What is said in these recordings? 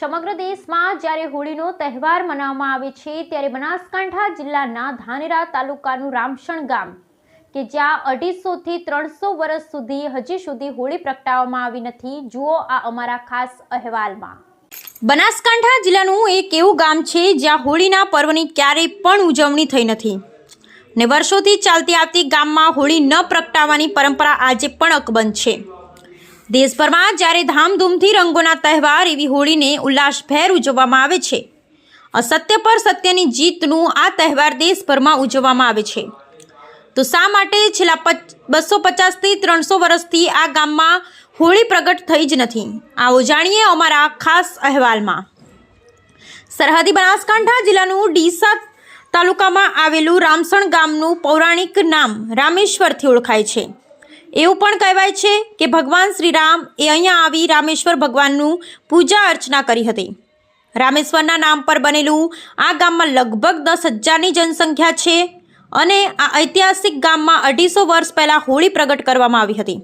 સમગ્ર દેશમાં જ્યારે હોળીનો તહેવાર મનાવવામાં આવે છે, ત્યારે બનાસકાંઠા જિલ્લાના ધાનેરા તાલુકાનું રામસણ ગામ, કે જ્યાં અઢીસોથી ત્રણસો વર્ષ સુધી હજી સુધી હોળી પ્રગટાવવામાં આવી નથી. જુઓ આ અમારા ખાસ અહેવાલમાં. બનાસકાંઠા જિલ્લાનું એક એવું ગામ છે, જ્યાં હોળીના પર્વની ક્યારેય પણ ઉજવણી થઈ નથી. ને વર્ષોથી ચાલતી આવતી ગામમાં હોળી ન પ્રગટાવવાની પરંપરા આજે પણ અકબંધ છે. દેશભરમાં જ્યારે ધામધૂમથી રંગોના તહેવાર એવી હોળીને ઉલ્લાસભેર ઉજવવામાં આવે છે, અસત્ય પર સત્યની જીતનું આ તહેવાર દેશભરમાં ઉજવવામાં આવે છે. તો શા માટે છેલ્લા પચ, બસો પચાસથી ત્રણસો વર્ષથી આ ગામમાં હોળી પ્રગટ થઈ જ નથી? આવો જાણીએ અમારા ખાસ અહેવાલમાં. સરહદી બનાસકાંઠા જિલ્લાનું ડીસા તાલુકામાં આવેલું રામસણ ગામનું પૌરાણિક નામ રામેશ્વરથી ઓળખાય છે. એવું પણ કહેવાય છે કે ભગવાન શ્રી રામ એ અહીંયા આવી રામેશ્વર ભગવાનનું પૂજા અર્ચના કરી હતી. રામેશ્વરના નામ પર બનેલું આ ગામમાં લગભગ દસ હજારની જનસંખ્યા છે અને આ ઐતિહાસિક ગામમાં અઢીસો વર્ષ પહેલાં હોળી પ્રગટ કરવામાં આવી હતી.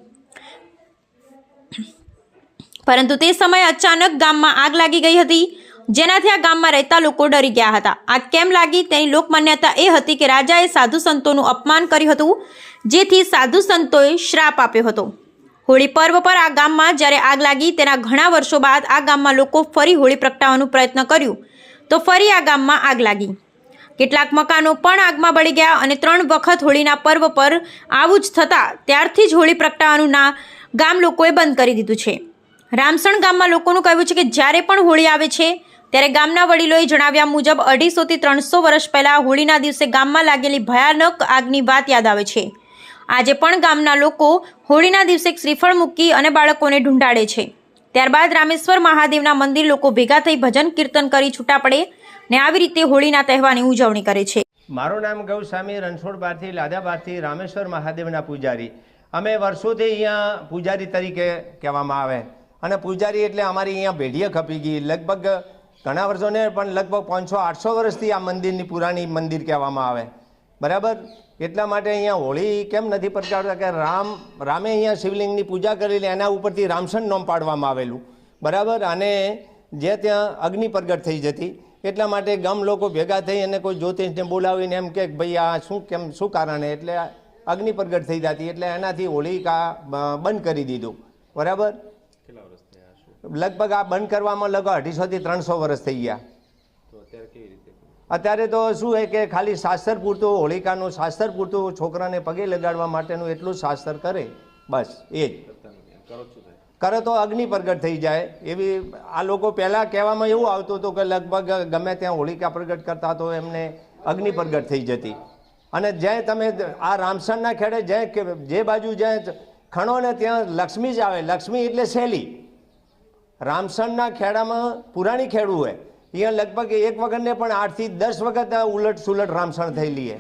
પરંતુ તે સમયે અચાનક ગામમાં આગ લાગી ગઈ હતી જેનાથી આ ગામમાં રહેતા લોકો ડરી ગયા હતા. આ કેમ લાગી? તેની લોકમાન્યતા એ હતી કે રાજાએ સાધુ સંતોનું અપમાન કર્યું હતું, જેથી સાધુ સંતોએ શ્રાપ આપ્યો હતો. હોળી પર્વ પર આ ગામમાં જ્યારે આગ લાગી, તેના ઘણા વર્ષો બાદ આ ગામમાં લોકો ફરી હોળી પ્રગટાવવાનું પ્રયત્ન કર્યું, તો ફરી આ ગામમાં આગ લાગી. કેટલાક મકાનો પણ આગમાં બળી ગયા અને ત્રણ વખત હોળીના પર્વ પર આવું જ થતાં ત્યારથી જ હોળી પ્રગટાવવાનું ના ગામ લોકોએ બંધ કરી દીધું છે. રામસણ ગામમાં લોકોનું કહેવું છે કે જ્યારે પણ હોળી આવે છે ત્યારે ગામના વડીલોએ જણાવ્યા મુજબ, અઢીસોથી ત્રણસો વર્ષ પહેલાં હોળીના દિવસે ગામમાં લાગેલી ભયાનક આગની વાત યાદ આવે છે. આજે પણ ગામના લોકો હોળીના દિવસે શ્રીફળ મૂકી અને બાળકોને ઢૂંઢાડે છે. ત્યારબાદ રામેશ્વર મહાદેવના મંદિર લોકો ભેગા થઈ ભજન કીર્તન કરી છૂટા પડે ને આવી રીતે હોળીના તહેવારની ઉજવણી કરે છે. મારું નામ ગૌસ્વામી રણછોડબારથી લાદાબારથી રામેશ્વર મહાદેવના પૂજારી. અમે વર્ષોથી અહીંયા પૂજારી તરીકે કહેવામાં આવે. અને પૂજારી એટલે અમારી અહીંયા ભેઢીએ ખપી ગઈ. લગભગ ઘણા વર્ષોને પણ લગભગ પાંચસો, આઠસો વર્ષથી આ મંદિરની પુરાણી મંદિર કહેવામાં આવે. બરાબર? એટલા માટે અહીંયા હોળી કેમ નથી પ્રગટાવતા કે રામ, રામે અહીંયા શિવલિંગની પૂજા કરેલી એના ઉપરથી રામસણ નોમ પાડવામાં આવેલું. બરાબર? અને જે ત્યાં અગ્નિ પ્રગટ થઈ જતી, એટલા માટે ગામ લોકો ભેગા થઈ અને કોઈ જ્યોતિષને બોલાવીને એમ કે ભાઈ આ શું કેમ, શું કારણે એટલે અગ્નિ પ્રગટ થઈ જતી, એટલે એનાથી હોળી કા બંધ કરી દીધું. બરાબર? લગભગ આ બંધ કરવામાં લગભગ અઢીસોથી ત્રણસો વર્ષ થઈ ગયા. અત્યારે તો શું છે કે ખાલી શાસ્ત્ર પૂરતું હોળિકાનું શાસ્ત્ર પૂરતું છોકરાને પગે લગાડવા માટેનું એટલું જ શાસ્ત્ર કરે. બસ એ જ. કરે તો અગ્નિ પ્રગટ થઈ જાય. એવી આ લોકો પહેલાં કહેવામાં એવું આવતું હતું કે લગભગ ગમે ત્યાં હોળિકા પ્રગટ કરતા તો એમને અગ્નિ પ્રગટ થઈ જતી. અને જ્યાં તમે આ રામસણના ખેડે જ્યાં જે બાજુ જ્યાં ખણો ને ત્યાં લક્ષ્મી જ આવે. લક્ષ્મી એટલે શૈલી. રામસણના ખેડામાં પુરાણી ખેડું હોય. અહીંયા લગભગ એક વખત ને પણ આઠથી દસ વખત ઉલટ સુલટ રામસણ થયેલી છે.